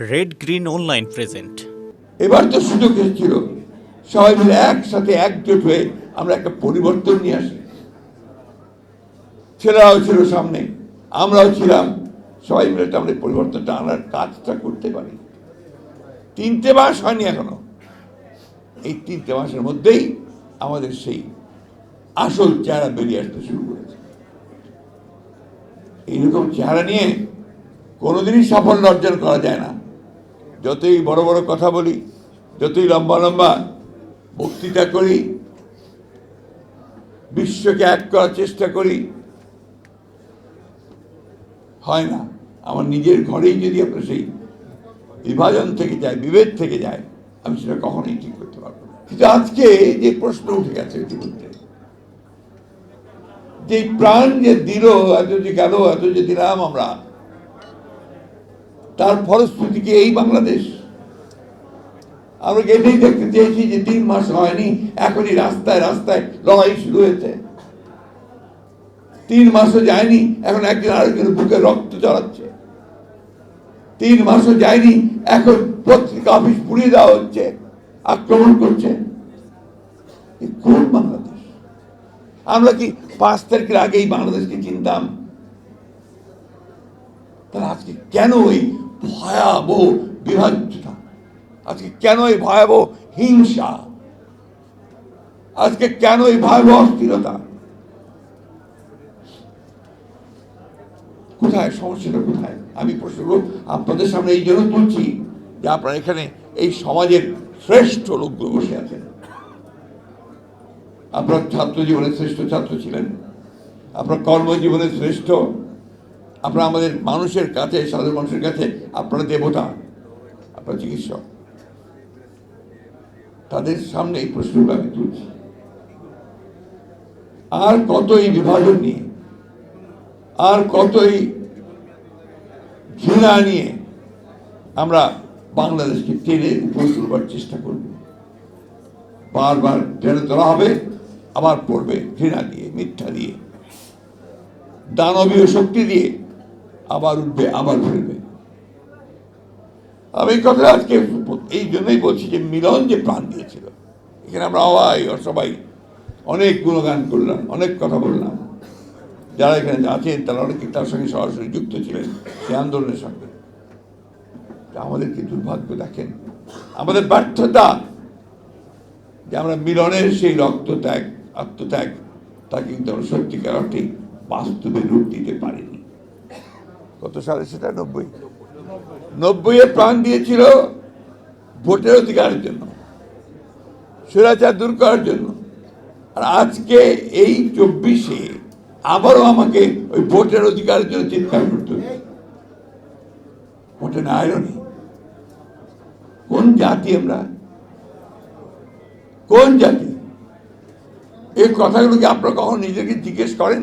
Red green online present এবার তো সুযোগ এসেছিল। সবাই মিলে একসাথে একজোট হয়ে আমরা একটা পরিবর্তন নিয়ে আসি। ছেলেরাও ছিল সামনে, আমরাও ছিলাম। সবাই মিলে আমরা এই পরিবর্তনটা আনার কাজটা করতে পারি। তিনটে মাস হয়নি এখনও। এই তিনটে মাসের মধ্যেই আমাদের সেই আসল চেহারা বেরিয়ে আসতে শুরু করেছে। এইরকম চেহারা নিয়ে কোনোদিনই সাফল্য অর্জন করা যায় না। যতই বড় বড় কথা বলি, যতই লম্বা লম্বা বক্তৃতা করি, বিশ্বকে এক করার চেষ্টা করি, হয় না। আমার নিজের ঘরেই যদি আপনার সেই বিভাজন থেকে যায়, বিভেদ থেকে যায়, আমি সেটা কখনোই ঠিক করতে পারব না। কিন্তু আজকে যে প্রশ্ন উঠে গেছে ইতিমধ্যে, যে প্রাণ যে দিল, এত যে গেল, এত যে দিলাম আমরা তার ফলশ্রুতি কি এই বাংলাদেশ? আমরা এটাই দেখতে চেয়েছি যে তিন মাস হয়নি, এখনই রাস্তায় রাস্তায় লড়াই শুরু হয়েছে। তিন মাসও যায়নি, এখন একজন আরেকজনের বুকে রক্ত চড়াচ্ছে। তিন মাসও যায়নি, এখন পত্রিকা অফিস পুড়িয়ে দেওয়া হচ্ছে, আক্রমণ করছে। কোন বাংলাদেশ? আমরা কি পাঁচ তারিখের আগেই বাংলাদেশকে চিনতাম? তাহলে আজকে কেন এই ভয়াবহ বিভাজ্যতা আজকে কেন এই ভয়াবহ হিংসা? আজকে কেন এই ভয়াবহ অস্থিরতা? কোথায়? সমস্যাটা কোথায়? আমি প্রশ্নগুলো আপনাদের সামনে এই জন্য তুলছি যে আপনারা এখানে এই সমাজের শ্রেষ্ঠ লোকগুলো বসে আছেন। আপনার ছাত্র জীবনের শ্রেষ্ঠ ছাত্র ছিলেন। আপনার কর্মজীবনের শ্রেষ্ঠ আপনারা আমাদের মানুষের কাছে, সাধারণ মানুষের কাছে আপনারা দেবতা, আপনার চিকিৎসক। তাদের সামনে এই প্রশ্নগুলো আমি তুলছি। আর কত এই বিভাজন নিয়ে, আর কত এই ঘৃণা নিয়ে আমরা বাংলাদেশকে টেনে উপর তুলবার চেষ্টা করব। বারবার টেনে তোলা হবে, আবার পড়বে ঘৃণা দিয়ে মিথ্যা দিয়ে দানবীয় শক্তি দিয়ে আবার উঠবে, আবার ফিরবে। আমি কথা আজকে এই জন্যই বলছি যে মিলন যে প্রাণ দিয়েছিল, এখানে আমরা সবাই সবাই অনেক গুণগান করলাম, অনেক কথা বললাম। যারা এখানে আছেন, তারা অনেকে তার সঙ্গে সরাসরি যুক্ত ছিলেন সেই আন্দোলনের সঙ্গে। আমাদের কি দুর্ভাগ্য দেখেন? আমাদের ব্যর্থতা যে আমরা মিলনের সেই রক্ত ত্যাগ আত্মত্যাগ, তা কিন্তু আমরা সত্যিকার অর্থে বাস্তবে রূপ দিতে পারিনি। কত সালে সেটা? নব্বই। নব্বইয়ে প্রাণ দিয়েছিল ভোটের অধিকারের জন্য, স্বৈরাচার দূর করার জন্য। আর আজকে এই চব্বিশে আবারও আমাকে ওই ভোটের অধিকারের জন্য চিৎকার করতে হচ্ছে। ভোটে না আয়রনি কোন জাতি আমরা? কোন জাতি? এই কথাগুলো কি আপনারা কখন নিজেকে জিজ্ঞেস করেন?